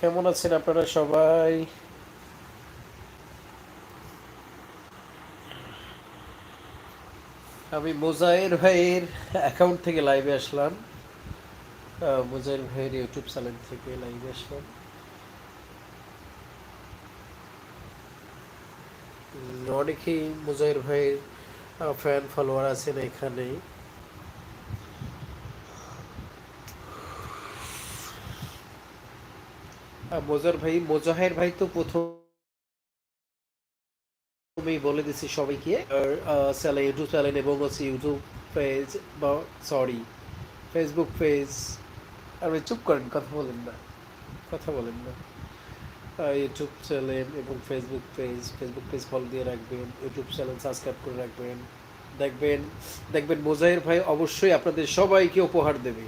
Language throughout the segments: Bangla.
কেমন আছেন আপনারা সবাই? আমি মোজায়ের ভাইয়ের অ্যাকাউন্ট থেকে লাইভে আসলাম। আহ, মোজায়ের ভাইয়ের ইউটিউব চ্যানেল থেকে লাইভে আসলাম। অনেকেই মোজায়ের ভাইয়ের ফ্যান ফলোয়ার আছেন এখানে মোজার ভাই, মোজাহের ভাই তো প্রথম আমি বলে দিচ্ছি সবাইকে চ্যানেল ইউটিউব চ্যানেল এবং হচ্ছে ইউটিউব পেজ বা সরি ফেসবুক পেজ। আপনি চুপ করেন, কথা বলেন না, কথা বলেন না। ইউটিউব চ্যানেল এবং Facebook page Facebook page follow দিয়ে রাখবেন, ইউটিউব চ্যানেল সাবস্ক্রাইব করে রাখবেন। দেখবেন দেখবেন মোজাহির ভাই অবশ্যই আপনাদের সবাইকে উপহার দেবে।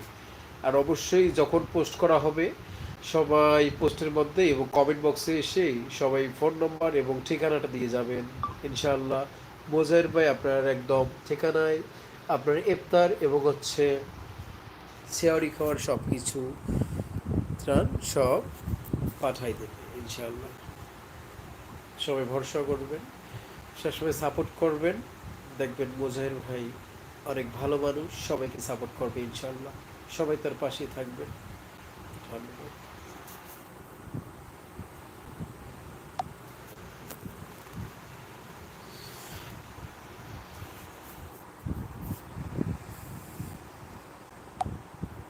আর অবশ্যই যখন পোস্ট করা হবে সবাই পোস্টের মধ্যে এবং কমেন্ট বক্সে এসে সবাই ফোন নম্বর এবং ঠিকানাটা দিয়ে যাবেন। ইনশাআল্লাহ। মোজাহির ভাই আপনার একদম ঠিকানায়। আপনার ইফতার এবং হচ্ছে শেয়ারি খাওয়ার সব কিছু ত্রাণ সব পাঠাই দেবে, ইনশাআল্লাহ। সবাই ভরসা করবেন, সবসময় সাপোর্ট করবেন। দেখবেন মোজাহির ভাই অনেক ভালো মানুষ, সবাইকে সাপোর্ট করবে, ইনশাআল্লাহ। সবাই তার পাশেই থাকবেন। Wonderful.